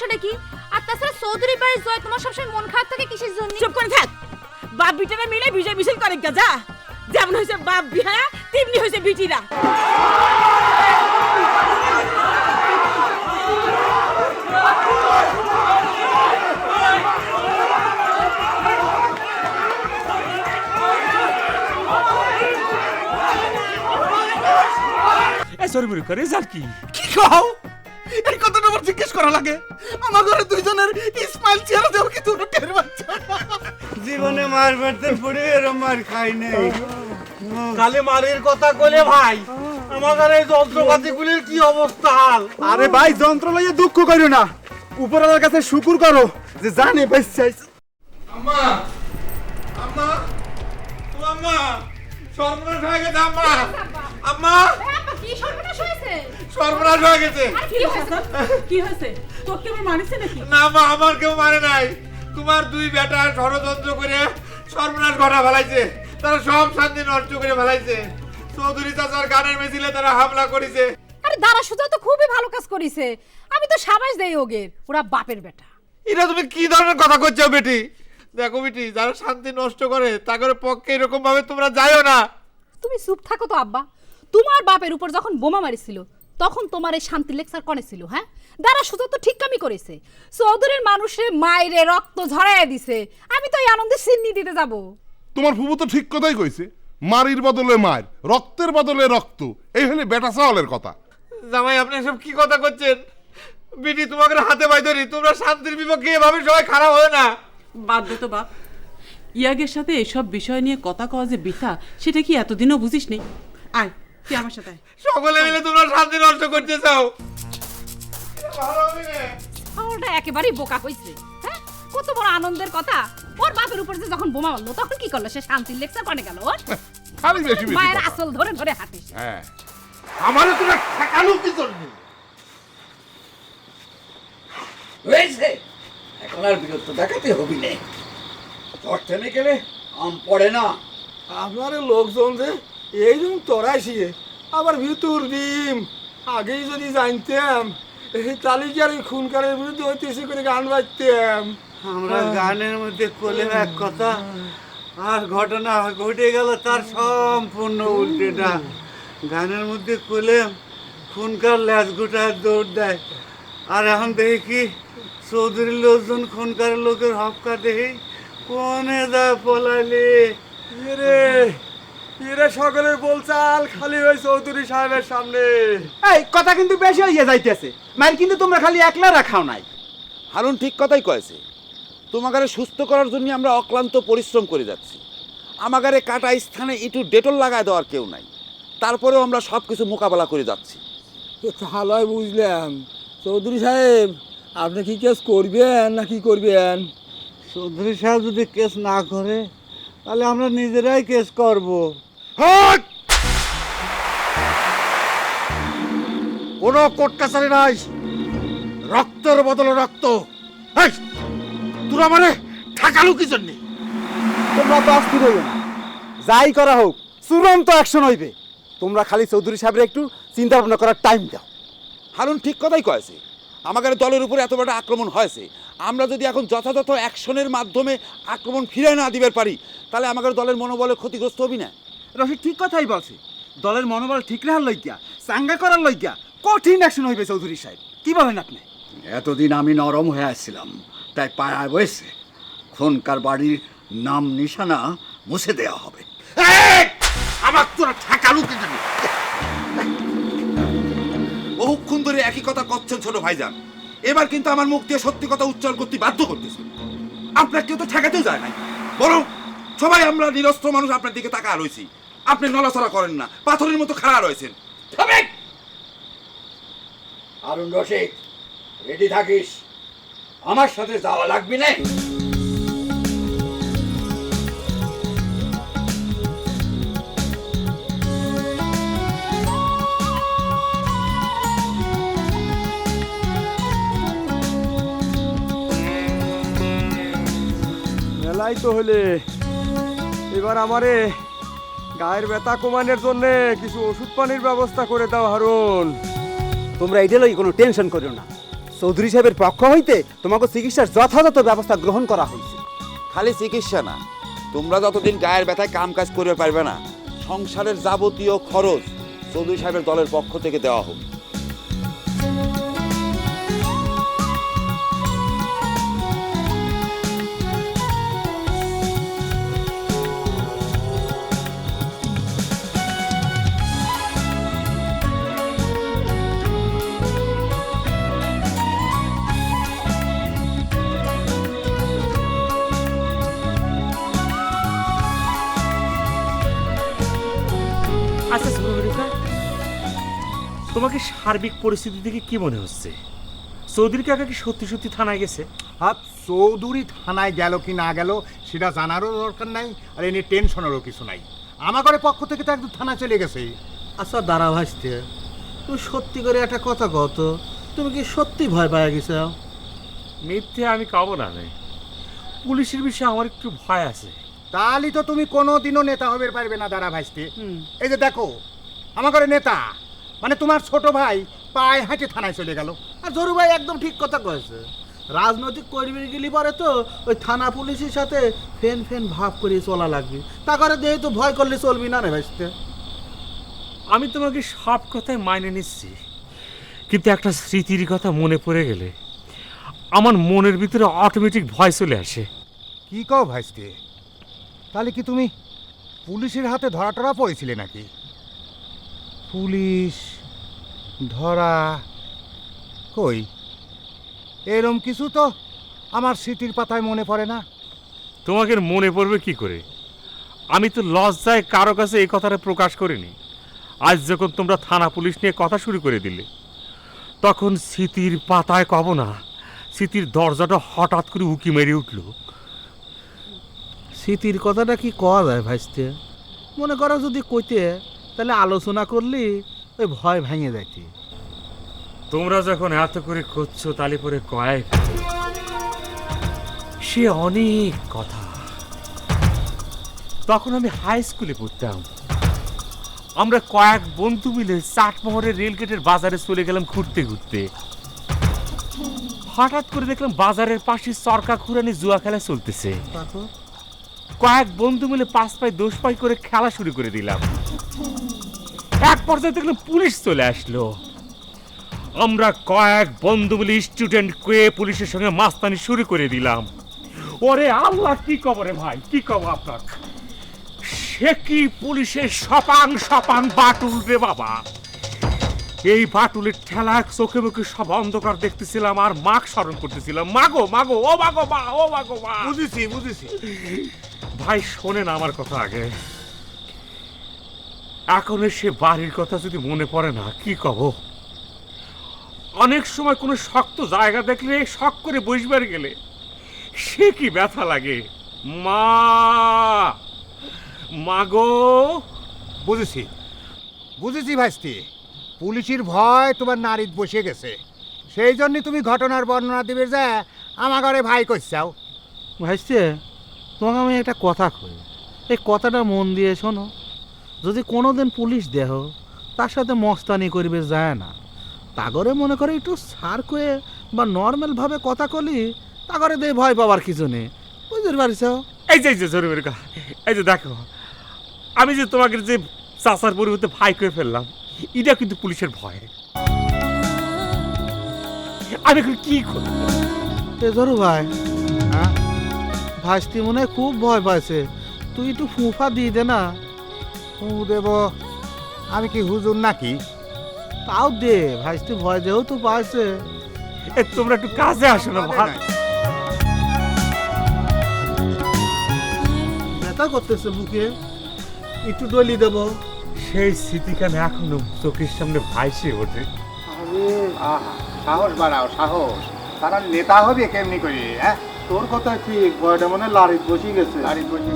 সমস্যাটা কি? আর তাছাড়া চৌধুরী বাড়ির জয় তোমার সবসময় মন খারাপ থাকে কিসের জন্য? চুপ করে থাক। বাপ বিটারা মিলে বিজয় মিছিল করে গা যা। যেমন হয়েছে বাপ বিহা তেমনি হয়েছে বিটিরা। এ সরি করে যার কি? কি কও? এই কথাটা আমার জিজ্ঞেস করা লাগে। আমার ঘরে দুইজনের ইসমাইল চেহারা দেও কি দুটো টের পাচ্ছে। জীবনে মার মারতে পড়ে এরম মার খাই নাই। কালে মারের কথা কইলে ভাই আমাদের এই যন্ত্রপাতিগুলির কি অবস্থা হাল? আরে ভাই যন্ত্র লইয়ে দুঃখ করিও না। উপরওয়ালার কাছে শুকুর করো যে জানে বেশ আম্মা আম্মা ও আম্মা। সর্বনাশ হয়ে গেছে আম্মা। আম্মা। কি সর্বনাশ হয়েছে? সর্বনাশ হয়ে গেছে। কি হয়েছে? কি হয়েছে? তোর কেমন মানিছে নাকি? না মা আমার কেউ মানে নাই। তোমার দুই বেটা ষড়যন্ত্র করে সর্বনাশ ঘটা ফেলাইছে। তারা সব শান্তি নষ্ট করে ফেলাইছে। চৌধুরী চাচার গানের মেঝিলে তারা হামলা করেছে। আরে দাঁড়া সুজা তো খুবই ভালো কাজ করিছে। আমি তো সাবাস দেই ওগের। ওরা বাপের বেটা। এটা তুমি কি ধরনের কথা করছ বেটি? দেখো বিটি যারা শান্তি নষ্ট করে তাদের পক্ষে এরকম ভাবে তোমরা যাইও না। তুমি চুপ থাকো তো আব্বা। তোমার বাপের উপর যখন বোমা মারিছিল তখন তোমার এই শান্তি লেকচার কনে ছিল হ্যাঁ? দাঁড়া সুজা তো ঠিক কামই করেছে। চৌধুরীর মানুষে মায়েরে রক্ত ঝরাইয়া দিছে। আমি তো এই আনন্দে সিন্নি দিতে যাব। তোমার ফুবু তো ঠিক কথাই কইছে মারির বদলে মার রক্তের বদলে রক্ত। এই হলে বেটা চাওয়ালের কথা। জামাই আপনি সব কি কথা করছেন? বিটি তোমাকে হাতে পাই ধরি তোমরা শান্তির বিপক্ষে এভাবে সবাই খারাপ হয় না। বাদ দে তো বাপ ইয়াগের সাথে এসব বিষয় নিয়ে কথা কওয়া যে বৃথা সেটা কি এতদিনও বুঝিস নি আয় তুই আমার সাথে আয়। সকলে মিলে তোমরা শান্তি নষ্ট করতে চাও। ভালো হবে না। ওটা একেবারেই বোকা হয়েছে হ্যাঁ? কত বড় আনন্দের কথা। ওর বাপের উপর যে যখন বোমা মারলো তখন কি করল? সে শান্তির লেকচার কনে গেল ওর? খালি বেশি বেশি মায়ের কথা। আসল ধরে ধরে হাঁটিস। হ্যাঁ। আমারও তোরা ঠেকানো কি জন্য? হয়েছে। এখন আর বিরক্ত দেখাতে হবি নে। ঝড় থেমে গেলে আম পড়ে না। আপনার লোকজন যে এই জন্য তরাইছি আবার ভিতর ডিম। আগেই যদি জানতাম এই তালিকার এই খুনকারের বিরুদ্ধে ঐতিহাসিক করে গান বাজতাম। আমরা গানের মধ্যে কোলেম এক কথা আর ঘটনা ঘটে গেল তার সম্পূর্ণ উল্টেটা। গানের মধ্যে কোলেম খুনকার ল্যাস গোটায় দৌড় দেয়। আর এখন দেখি কি চৌধুরীর লোকজন খুনকার লোকের হপকা দেখি। কোনে দেয় পলাইলে? এরে এরে সকলের বলচাল খালি ওই চৌধুরী সাহেবের সামনে। এই কথা কিন্তু বেশি হইয়া যাইতেছে। মার কিন্তু তোমরা খালি একলা রাখাও নাই। হারুন ঠিক কথাই কয়েছে। তোমাগারে সুস্থ করার জন্য আমরা অক্লান্ত পরিশ্রম করে যাচ্ছি। আমাগারে কাটা স্থানে একটু ডেটল লাগায় দেওয়ার কেউ নাই। তারপরেও আমরা সব কিছু মোকাবেলা করে যাচ্ছি। ভালোই বুঝলাম। চৌধুরী সাহেব আপনি কি কেস করবেন না কি করবেন? চৌধুরী সাহেব যদি কেস না করে তাহলে আমরা নিজেরাই কেস করব! কোনো কোর্ট কাছারি নাই। রক্তের বদলে রক্ত। এই, তোরা মানে ঠেকালো কি জন্যে? তোমরা তো অস্থির হইও না। যাই করা হোক চূড়ান্ত অ্যাকশন হইবে। তোমরা খালি চৌধুরী সাহেবের একটু চিন্তা ভাবনা করার টাইম দাও। হারুন ঠিক কথাই কয়েছে। আমাদের দলের উপরে এত বড় আক্রমণ হয়েছে। আমরা যদি এখন যথাযথ অ্যাকশনের মাধ্যমে আক্রমণ ফিরে না দিবার পারি তাহলে আমাদের দলের মনোবলে ক্ষতিগ্রস্ত হবি না। রফিক ঠিক কথাই বলছে। দলের মনোবল ঠিক রাখার লইগা চাঙ্গা করার লইগা কঠিন অ্যাকশন হইবে চৌধুরী সাহেব। কি বলেন আপনি? এতদিন আমি নরম হয়ে আসছিলাম তাই পাড়ায় বসে খনকার বাড়ির নাম নিশানা মুছে দেওয়া হবে। আমার তোরা ঠেকালো কি জন্যে বহুক্ষণ ধরে একই কথা করছেন ছোট ভাইজান। এবার কিন্তু আমার মুখ দিয়ে সত্যি কথা উচ্চারণ করতে বাধ্য করতেছে আপনার কেউ তো ঠেকাতেও যায় নাই। বরং সবাই আমরা নিরস্ত্র মানুষ আপনার দিকে তাকা রয়েছি। আপনি নলাচড়া করেন না। পাথরের মতো খাড়া রয়েছেন! আরুণ রশিদ রেডি থাকিস? আমার সাথে যাওয়া লাগবে না? মেলাই তো হলে। এবার আমারে গায়ের ব্যথা কমানোর জন্য কিছু ওষুধ পানির ব্যবস্থা করে দাও হারুন। তোমরা এটা লই কোনো টেনশন করিও না। চৌধুরী সাহেবের পক্ষ হইতে তোমাকে চিকিৎসার যথাযথ ব্যবস্থা গ্রহণ করা হয়েছে খালি চিকিৎসা না তোমরা যতদিন গায়ের ব্যথায় কাম কাজ করবে পারবে না সংসারের যাবতীয় খরচ চৌধুরী সাহেবের দলের পক্ষ থেকে দেওয়া হোক। তোমাকে সার্বিক পরিস্থিতি থেকে কি মনে হচ্ছে? চৌধুরী কাকা কি সত্যি সত্যি থানায় গেছে? আর চৌধুরী থানায় গেল কি না গেল সেটা জানারও দরকার নাই আর এনে টেনশনেরও কিছু নাই। আমার ঘরের পক্ষ থেকে তো একদম থানা চলে গেছে। আচ্ছা দাঁড়া ভাসতে তুমি সত্যি করে একটা কথা কত তুমি কি সত্যি ভয় পাওয়া গেছো? মিথ্যে আমি কাবো না নে। পুলিশের বিষয়ে আমার একটু ভয় আছে। তাহলে তো তুমি কোনো দিনও নেতা হবে পারবে না দাঁড়া ভাইস্তে এই যে দেখো আমার ঘরে নেতা মানে তোমার ছোট ভাই পায়ে হাঁটে থানায় চলে গেল। আর জরু ভাই একদম ঠিক কথা কয়েছে। রাজনৈতিক কর্মী গেলি পরে তো ওই থানা পুলিশের সাথে ফেন ফেন ভাব করে চলা লাগবে। তা করে দেহে তো ভয় করলে চলবি না রে ভাইস্তে। আমি তোমাকে সব কথাই মাইনে নিচ্ছি। কিন্তু একটা স্মৃতির কথা মনে পড়ে গেলে আমার মনের ভিতরে অটোমেটিক ভয় চলে আসে। কি কও ভাইস্তে? তাহলে কি তুমি পুলিশের হাতে ধরা টরা পড়েছিলে নাকি? পুলিশ ধরা কই? এরম কিছু তো আমার স্মৃতির পাতায় মনে পড়ে না। তোমাকে মনে পড়বে কি করে? আমি তো লজ্জায় কারও কাছে এই কথাটা প্রকাশ করিনি। আজ যখন তোমরা থানা পুলিশ নিয়ে কথা শুরু করে দিলে তখন স্মৃতির পাতায় কব না স্মৃতির দরজাটা হঠাৎ করে উকি মেরে উঠল। স্মৃতির কথাটা কি কওয়া যায় ভাইস্তে? মনে করো যদি কইতে তাহলে আলোচনা করলি ওই ভয় ভেঙে যাইতে তোমরা যখন এত করে করছ তালে পরে কয়েক সে অনেক কথা। তখন আমি হাই স্কুলে পড়তাম। আমরা কয়েক বন্ধু মিলে চাটমোহরের রেলগেটের বাজারে চলে গেলাম ঘুরতে ঘুরতে। হঠাৎ করে দেখলাম বাজারের পাশে সরকা খুরানি জুয়া খেলা চলতেছে। কয়েক বন্ধু মিলে পাঁচ পাই দোষ পাই করে খেলা শুরু করে দিলাম। এক পর্যায়ে দেখলাম পুলিশ চলে আসলো। আমরা কয়েক বন্ধু মিলে স্টুডেন্ট কুয়ে পুলিশের সঙ্গে মাস্তানি শুরু করে দিলাম। ওরে আল্লাহ কি কবরে ভাই? কি কব আপনার? সে কি পুলিশের সপাং সপাং বাটুল রে বাবা? এই বাটুলের ঠেলা চোখে মুখে সব অন্ধকার দেখতেছিলাম আর মাক স্মরণ করতেছিলাম। মাগো মাগো ও মাগো মা ও মাগো মা। বুঝেছি বুঝেছি। ভাই শোনেন আমার কথা আগে। এখন সে বাড়ির কথা যদি মনে পড়ে না কি কব? অনেক সময় কোনো শক্ত জায়গা দেখলে শখ করে বসবার গেলে সে কি ব্যথা লাগে? মা! মাগো বুঝেছি। বুঝেছি ভাইস্তি। পুলিশের ভয় তোমার নারীত বসে গেছে। সেই জন্য তুমি ঘটনার বর্ণনা দিবে যে আমার ঘরে ভাই করছাও ভাইস্তে তোমাকে আমি একটা কথা কই। এই কথাটা মন দিয়ে শোনো। যদি কোনোদিন পুলিশ দেহ তার সাথে মস্তানি করবে যায় না। তাগরে মনে করে একটু সার করে বা নর্মালভাবে কথা কলি তাগরে দে ভয় পাওয়ার কিছু নেই। বুঝতে পারছ? এই যে এই যে জরুরি এই যে দেখো আমি যে তোমাকে যে চাচার পরিবর্তে ভাই করে ফেললাম এটা কিন্তু পুলিশের ভয়। আমি এখন কি করব? ধরু ভাই হ্যাঁ? ভাইস্তি মনে খুব ভয় পাইছে। তুই একটু ফুফা দিয়ে দে না। দেব আমি কি হুজুর নাকি? তাও দে ভাইস্তি ভয় যেহেতু পাইছে। এ, তোমরা একটু কাজে আসো না ভাই। ব্যথা করতেছে বুকে একটু ডলি দেব। সেই স্মৃতিখানে এখনও চোখের সামনে ভাইসে ওঠে। সাহস বাড়াও সাহস। তারা নেতা হবে কেমনি করে হ্যাঁ? তোর কথা ঠিক ভয়টা মনে লারিত বসে গেছে। গাড়ি বসে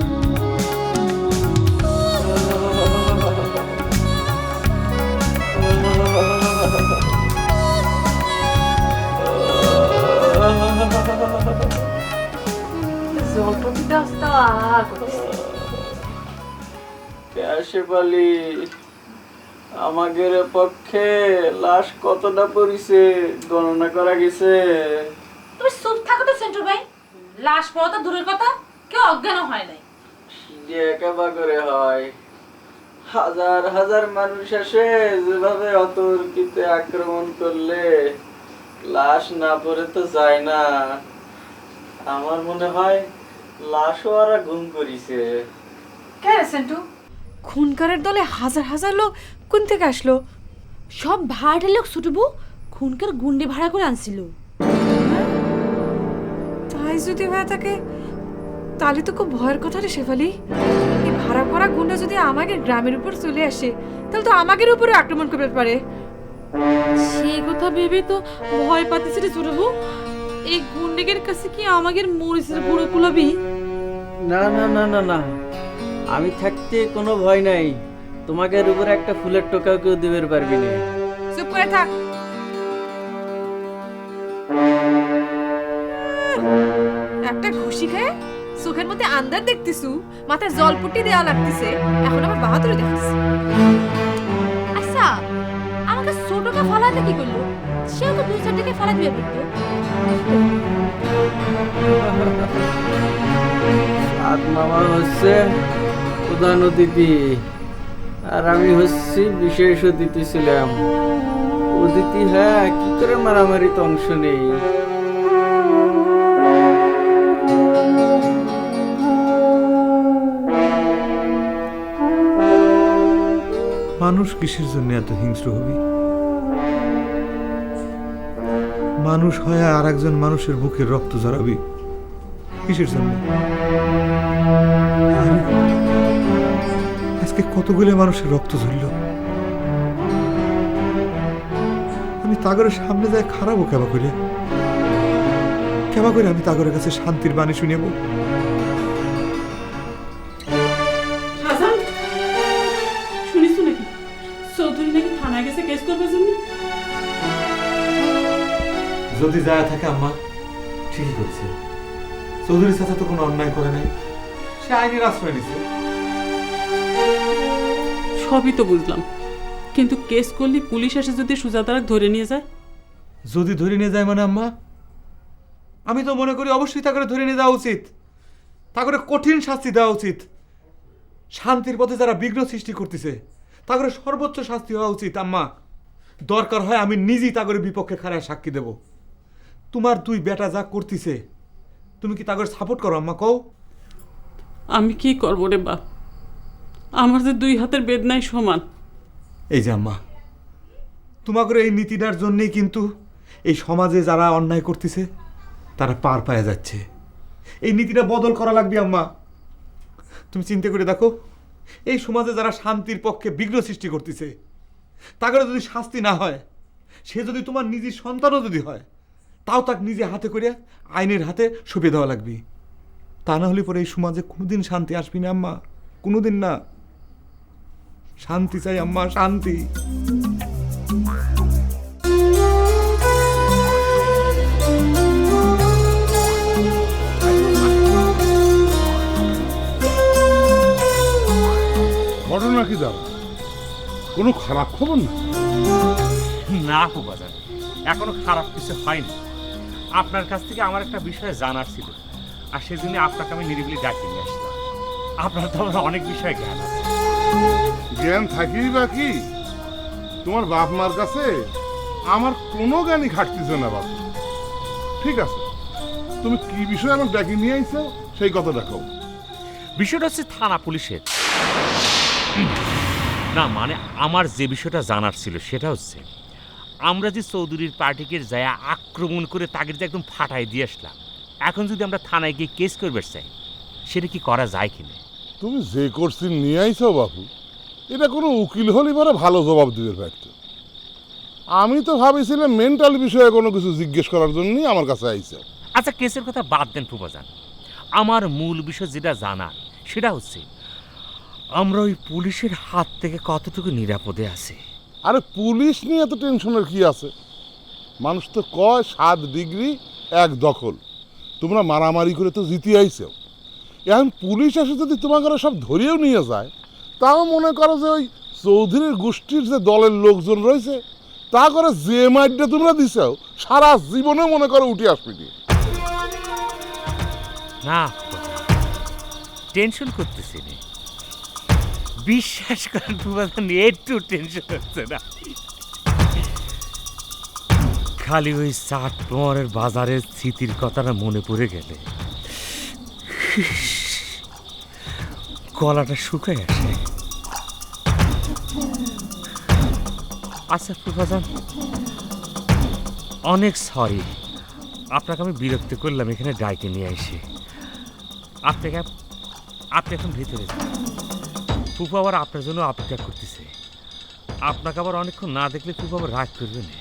আমাদের পক্ষে লাশ কতটা পরিছে গণনা করা গেছে। তুমি চুপ থাকো তো সেন্টু ভাই। লাশ পড়া তো দূরের কথা কেউ অজ্ঞান হয় নাই। যে একেবা করে হয়। হাজার হাজার মানুষ আসে যেভাবে অতর্কিতে আক্রমণ করলে লাশ না পড়ে তো যায় না। আমার মনে হয় লাশও ওরা ঘুম করিছে। কে সেন্টু? খুনকারের দলে হাজার হাজার লোক কোন থেকে আসলো? সব লোক ছুটবু খুনকার গুন্ডে ভাড়া করে আনছিল। তাই যদি হয়ে থাকে তাহলে তো খুব ভয়ের কথা রে শেফালি। ভাড়া করা গুন্ডা যদি আমাদের গ্রামের উপর চলে আসে, তাহলে তো আমাদের উপরে আক্রমণ করতে পারে। সেই কথা ভেবে তো ভয় পাতেছে রে ছুটবু এই গুন্ডেদের কাছে কি আমাদের মরিচের গুঁড়ো কুলাবি না না না না না। আমি থাকতে কোনো ভয় নাই। তোমাকে উপরে একটা ফুলের টোকাও কেউ দিবে পারবি না। চুপ করে থাক। একটা ঘুষি খেয়ে? চোখের মধ্যে আন্দার দেখতেছু। মাথায় জলপুটি দেওয়া লাগতেছে। এখন আবার বাহাদুরি দেখতেছি আচ্ছা আমাকে ছোটকে ফলাতে কি করল? সেও তো দুই চারটাকে ফলা দিয়ে করতো সাত মামা হচ্ছে প্রধান অতিথি আর আমি হচ্ছি বিশেষ অতিথি ছিলাম। অতিথি হ্যাঁ কি করে মারামারিতে অংশ নেই। মানুষ কিসের জন্য এত হিংস্র হবি? মানুষ হয় আর একজন মানুষের বুকে রক্ত জড়াবি কিসের জন্য? আজকে কতগুলি মানুষের রক্ত ঝরল। আমি তাগরের সামনে যায় খারাপও কেবা করে। কেবা করে আমি তাগরের কাছে শান্তির বাণী শুনেব। যদি যায় থাকে আম্মা ঠিকই করছে। চৌধুরী চাচা তো কোনো অন্যায় করে নাই। সে আইনের আশ্রয় নিছে সবই তো বুঝলাম। কিন্তু কেস করলে পুলিশ এসে যদি সুজাতারা ধরে নিয়ে যায়? যদি ধরে নিয়ে যায় মানে আম্মা আমি তো মনে করি অবশ্যই তা করে ধরে নিয়ে যাওয়া উচিত। তা করে কঠিন শাস্তি দেওয়া উচিত। শান্তির পথে যারা বিঘ্ন সৃষ্টি করতেছে তা করে সর্বোচ্চ শাস্তি হওয়া উচিত আম্মা। দরকার হয় আমি নিজেই তা করে বিপক্ষে খারায় সাক্ষী দেব। তোমার দুই বেটা যা করতেছে তুমি কি তা করে সাপোর্ট করো আম্মা কও? আমি কি করব রে বাপ? আমার যে দুই হাতের বেদনাই সমান। এই যে আম্মা তোমাদের এই নীতিটার জন্যেই কিন্তু এই সমাজে যারা অন্যায় করতেছে তারা পার পায়ে যাচ্ছে। এই নীতিটা বদল করা লাগবে আম্মা। তুমি চিন্তা করে দেখো এই সমাজে যারা শান্তির পক্ষে বিঘ্ন সৃষ্টি করতেছে তাকে যদি শাস্তি না হয় সে যদি তোমার নিজের সন্তানও যদি হয় তাও তাক নিজে হাতে করে আইনের হাতে সঁপে দেওয়া লাগবে। তা না হলে পরে এই সমাজে কোনোদিন শান্তি আসবি না আম্মা। কোনোদিন না। শান্তি চাই আম্মা শান্তি। ঘটনা কি দাও? কোনো খারাপ খবর না? না বাজার। এখনও খারাপ কিছু হয়নি। আপনার কাছ থেকে আমার একটা বিষয় জানার ছিল। আর সেজন্য আপনাকে আমি নিরিবিলি ডাকিয়ে নিয়ে আসলাম। আপনার তো আমার অনেক বিষয়ে জ্ঞান আছে। জ্ঞান থাকি বা কি? তোমার বাপ মার কাছে আমার কোনো জ্ঞানই খাটতেছে না বাপ। ঠিক আছে তুমি কি বিষয়ে আমাকে ডাকি নিয়ে আইছো সেই কথাটা কও বিষয়টা হচ্ছে থানা পুলিশের। না মানে আমার যে বিষয়টা জানার ছিল সেটা হচ্ছে আমরা যে চৌধুরীর পার্টিকে যায় আক্রমণ করে তাকে যে একদম ফাটাই দিয়ে আসলাম। এখন যদি আমরা থানায় গিয়ে কেস করবে চাই সেটা কি করা যায় কিনা? তুমি যে কোর্সিন নিয়ে আইছো বাপু এটা কোনো উকিল হলে পরে ভালো জবাব দিবে পারতো আমি তো ভাবিছিলাম মেন্টাল বিষয়ে কোনো কিছু জিজ্ঞেস করার জন্যই আমার কাছে আইছো। আচ্ছা কেসের কথা বাদ দেন ফুবাজান আমার মূল বিষয় যেটা জানা সেটা হচ্ছে আমরা ওই পুলিশের হাত থেকে কতটুকু নিরাপদে আছি? আরে পুলিশ নিয়ে এত টেনশনের কি আছে? মানুষ তো কয়, সাত ডিগ্রি, এক দখল। তোমরা মারামারি করে তো জিতে আইছো। এখন পুলিশ এসে যদি তোমাকে সব ধরিয়েও নিয়ে যায়, তাও মনে করো যে ওই চৌধুরীর গোষ্ঠীর যে দলের লোকজন রয়েছে, তা করে যে মাইটটা তোমরা দিছাও সারা জীবনে মনে করো উঠে আসবি। না, টেনশন করতেছি না। বিশ্বাস করেন প্রবাদন একটু টেনশন হচ্ছে না। খালি ওই চাট তোমারের বাজারের স্মৃতির কথাটা মনে পড়ে গেলে। গলাটা শুকায় আসে। আচ্ছা প্রভাজান অনেক সরি আপনাকে আমি বিরক্ত করলাম, এখানে ডাইকে নিয়ে এসে। আপনাকে আপনি এখন ভিতরে ফুফু আবার আপনার জন্য অপেক্ষা করতেছে। আপনাকে আবার অনেকক্ষণ না দেখলে ফুফু আবার রাগ করবে না।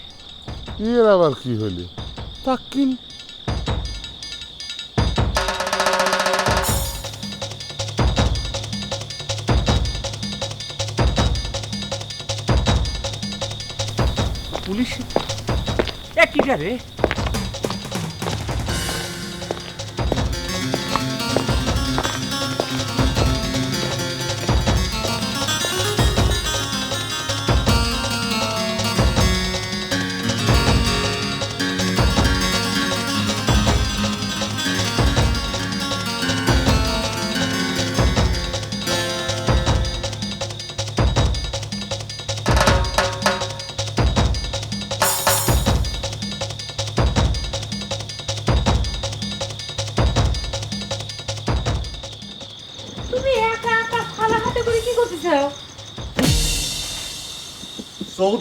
এর আবার কি হইলে? তাকিন পুলিশ? একইটা রে?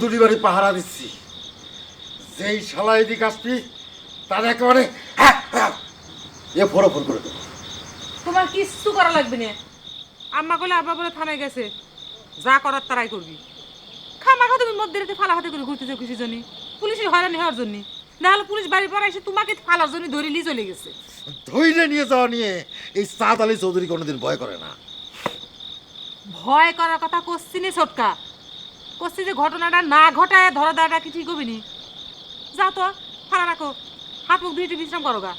চৌধুরী বাড়ি পাহারা দিচ্ছি। যেই শালা এদিক আসবি তার একেবারে এ ফোরো ফোর করে দেবো। তোমার কিচ্ছু করা লাগবে না। আম্মা বলে আব্বা বলে থানায় গেছে। যা করার তারাই করবি। খামাখা তুমি মধ্যে রেখে ফালা হাতে করে ঘুরতেছো কিছু জন্য? পুলিশের হয়রানি হওয়ার জন্য? নাহলে পুলিশ বাড়ি পর এসে তোমাকে ফালার জন্য ধরে নিয়ে চলে গেছে। ধৈর্য নিয়ে যাওয়া নিয়ে এই সাদ আলী চৌধুরী কোনোদিন ভয় করে না। ভয় করার কথা করছি নি ছোটকা। করছি যে ঘটনাটা না ঘটায় ধরা দেওয়াটা কি ঠিক হবে নি? যাও তো ফাড়া রাখো। হাত মুখ ধুয়ে বিশ্রাম করো গা।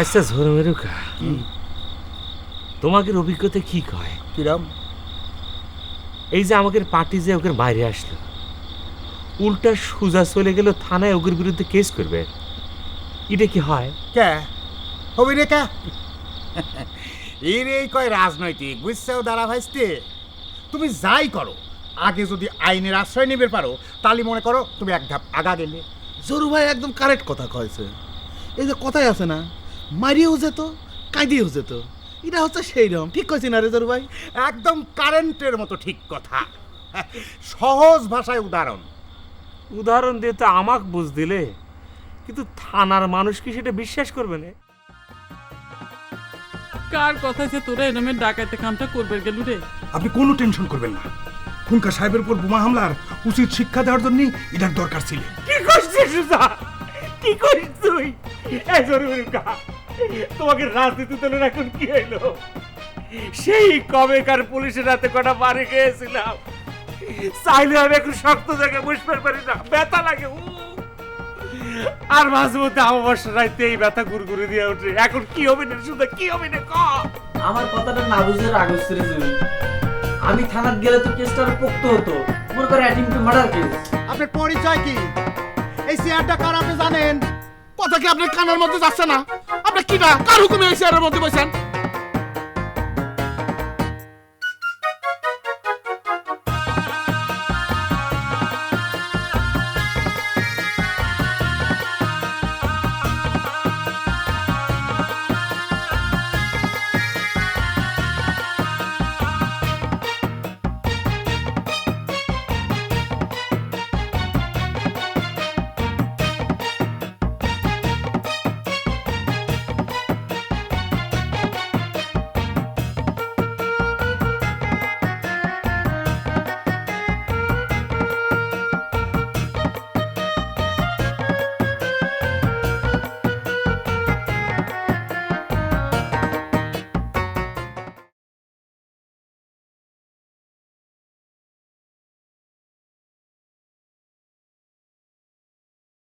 আচ্ছা ঝোর মেরুকা তোমাদের অভিজ্ঞতা কি কয়? কিরাম? এই যে আমাদের পার্টি যে ওকে বাইরে আসলো উল্টা সোজা চলে গেল থানায় ওদের বিরুদ্ধে কেস করবে। এটা কি হয়? কে? হবি রে কে? এর এই কয় রাজনৈতিক বুঝছেও দাঁড়া ভাইস্তে? তুমি যাই করো আগে যদি আইনের আশ্রয় নেবে পারো তাহলে মনে করো তুমি এক ধাপ আগা গেলে জরু ভাই একদম কারেক্ট কথা কয়েছে। এই যে কথাই আছে না মারিয়েও যেত কাঁদিয়েও যেত। এটা হচ্ছে সেই রকম ঠিক কইছি না রে জরু ভাই? একদম কারেন্টের মতো ঠিক কথা। সহজ ভাষায় উদাহরণ। উদাহরণ দিয়ে তো আমাক বুঝ দিলে কিন্তু থানার মানুষ কি সেটা বিশ্বাস করবে না? কার কথা যে তোরা এরমের ডাকাইতে কামটা করবে গেলু রে? আপনি কোনো টেনশন করবেন না। খুনকা সাহেবের উপর বোমা হামলার উচিত শিক্ষা দেওয়ার জন্য এটার দরকার ছিল। কি করছিস কি করিস তুই? এই জরুরি কা তোমাকে রাজনীতি দলের এখন কি হইল? সেই কবেকার পুলিশের হাতে কটা বাড়ি খেয়েছিলাম। চাইলে আমি একটু শক্ত জায়গায় বসতে পারি না ব্যথা লাগে আর মাঝে মধ্যে অমাবস্যা রাইতে এই ব্যথা গুড়গুড়ি দিয়ে ওঠে। এখন কি হবে না সুদা কি হবে না ক? আমার কথাটা না বুঝে রাগ রে জুই। আমি থানাত গেলে তো কেসটা পোক্ত হতো। মনে করে অ্যাটেম্প টু মার্ডার কেস। আপনার পরিচয় কি? এই চেয়ারটা কার আপনি জানেন? কথা কি আপনার কানের মধ্যে যাচ্ছে না? আপনি কি না কার হুকুমে এই চেয়ারের মধ্যে বসেন?